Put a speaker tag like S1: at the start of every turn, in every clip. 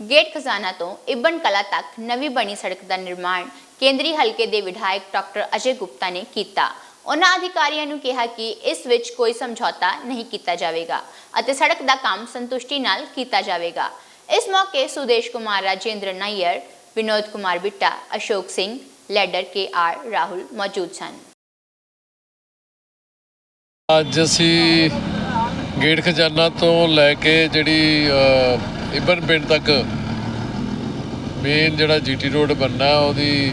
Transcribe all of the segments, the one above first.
S1: Gate ਖਜ਼ਾਨਾ ਤੋਂ ਇਬਨ ਕਲਾ ਤੱਕ ਨਵੀਂ ਬਣੀ ਸੜਕ ਦਾ ਨਿਰਮਾਣ ਕੇਂਦਰੀ ਹਲਕੇ ਦੇ ਵਿਧਾਇਕ ਡਾਕਟਰ ਅਜੇ ਗੁਪਤਾ ਨੇ ਕੀਤਾ। ਉਹਨਾਂ ਅਧਿਕਾਰੀਆਂ ਨੂੰ ਕਿਹਾ ਕਿ ਇਸ ਵਿੱਚ ਕੋਈ ਸਮਝੌਤਾ ਨਹੀਂ ਕੀਤਾ ਜਾਵੇਗਾ ਅਤੇ ਸੜਕ ਦਾ ਕੰਮ ਸੰਤੁਸ਼ਟੀ ਨਾਲ ਕੀਤਾ ਜਾਵੇਗਾ। ਇਸ ਮੌਕੇ Sudesh Kumar, Rajendra Nair, Vinod Kumar Bitta, Ashok Singh, leader K R Rahul ਮੌਜੂਦ ਸਨ।
S2: ਅੱਜ ਅਸੀਂ ਗੇਟ ਖਜ਼ਾਨਾ ਤੋਂ ਲੈ ਕੇ ਜਿਹੜੀ ਇਬਨ ਪਿੰਡ ਤੱਕ ਮੇਨ ਜਿਹੜਾ ਜੀਟੀ ਰੋਡ ਬੰਨਾ ਉਹਦੀ,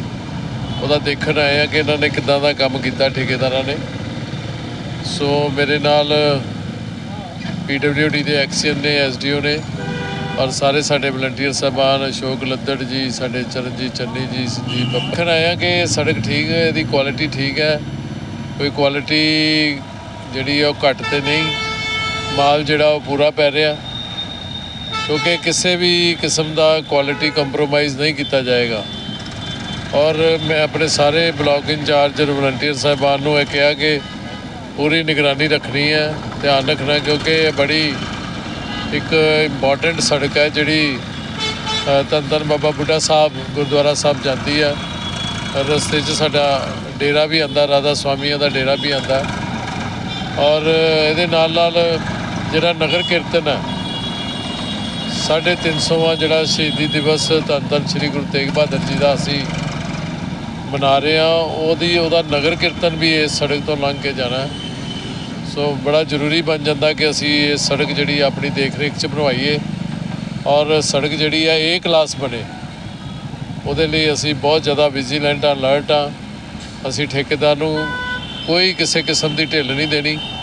S2: ਉਹਦਾ ਦੇਖਣ ਆਏ ਆ ਕਿ ਇਹਨਾਂ ਨੇ ਕਿੱਦਾਂ ਦਾ ਕੰਮ ਕੀਤਾ ਠੇਕੇਦਾਰਾਂ ਨੇ। ਸੋ ਮੇਰੇ ਨਾਲ ਪੀਡਬਲਯੂਡੀ ਦੇ ਐਕਸੀਅਨ ਨੇ ਐਸਡੀਓ ਨੇ, ਔਰ ਸਾਰੇ ਸਾਡੇ ਵਲੰਟੀਅਰ ਸਾਹਿਬਾਨ, ਅਸ਼ੋਕ ਲੱਦੜ ਜੀ, ਸਾਡੇ ਚਰਨਜੀਤ ਚੰਨੀ ਜੀ, ਸੰਜੀਵ ਬੱਬਰ ਦੇਖਣ ਆਏ ਆ ਕਿ ਸੜਕ ਠੀਕ ਹੈ, ਇਹਦੀ ਕੁਆਲਿਟੀ ਠੀਕ ਹੈ, ਕੋਈ ਕੁਆਲਿਟੀ ਜਿਹੜੀ ਆ ਉਹ ਘੱਟ ਤੇ ਨਹੀਂ। ਮਾਲ ਜਿਹੜਾ ਉਹ ਪੂਰਾ ਪੈ ਰਿਹਾ। ਕਿਉਂਕਿ ਕਿਸੇ ਵੀ ਕਿਸਮ ਦਾ ਕੁਆਲਿਟੀ ਕੰਪਰੋਮਾਈਜ਼ ਨਹੀਂ ਕੀਤਾ ਜਾਏਗਾ। ਔਰ ਮੈਂ ਆਪਣੇ ਸਾਰੇ ਬਲਾਕ ਇੰਚਾਰਜ ਵਲੰਟੀਅਰ ਸਾਹਿਬਾਨ ਨੂੰ ਇਹ ਕਿਹਾ ਕਿ ਪੂਰੀ ਨਿਗਰਾਨੀ ਰੱਖਣੀ ਹੈ ਧਿਆਨ ਰੱਖਣਾ ਕਿਉਂਕਿ ਇਹ ਬੜੀ ਇੱਕ ਇੰਪੋਰਟੈਂਟ ਸੜਕ ਹੈ ਜਿਹੜੀ ਅ, ਧੰਨ ਬਾਬਾ ਬੁੱਢਾ ਸਾਹਿਬ ਗੁਰਦੁਆਰਾ ਸਾਹਿਬ ਜਾਂਦੀ ਆ ਰਸਤੇ 'ਚ ਸਾਡਾ ਡੇਰਾ ਵੀ ਆਂਦਾ ਰਾਧਾ ਸਵਾਮੀਆਂ ਦਾ ਡੇਰਾ ਵੀ ਆਂਦਾ ਔਰ ਇਹਦੇ ਨਾਲ ਨਾਲ ਜਿਹੜਾ ਨਗਰ ਕੀਰਤਨ ਹੈ 350ਵਾਂ ਜਿਹੜਾ ਸ਼ਹੀਦੀ ਦਿਵਸ ਧੰਨ ਧੰਨ ਸ੍ਰੀ ਗੁਰੂ ਤੇਗ ਬਹਾਦਰ ਜੀ ਦਾ ਅਸੀਂ ਮਨਾ ਰਹੇ ਹਾਂ, ਉਹਦੀ, ਉਹਦਾ ਨਗਰ ਕੀਰਤਨ ਵੀ ਇਸ ਸੜਕ ਤੋਂ ਲੰਘ ਕੇ ਜਾਣਾ ਸੋ ਬੜਾ ਜ਼ਰੂਰੀ ਬਣ ਜਾਂਦਾ ਕਿ ਅਸੀਂ ਇਹ ਸੜਕ ਜਿਹੜੀ ਆਪਣੀ ਦੇਖ ਰੇਖ 'ਚ ਬਣਵਾਈਏ ਔਰ ਸੜਕ ਜਿਹੜੀ ਹੈ ਏ ਕਲਾਸ ਬਣੇ। ਉਹਦੇ ਲਈ ਅਸੀਂ ਬਹੁਤ ਜ਼ਿਆਦਾ ਵਿਜੀਲੈਂਟ ਅਲਰਟ ਆ ਅਸੀਂ ਠੇਕੇਦਾਰ ਨੂੰ ਕੋਈ ਕਿਸੇ ਕਿਸਮ ਦੀ ਢਿੱਲ ਨਹੀਂ ਦੇਣੀ।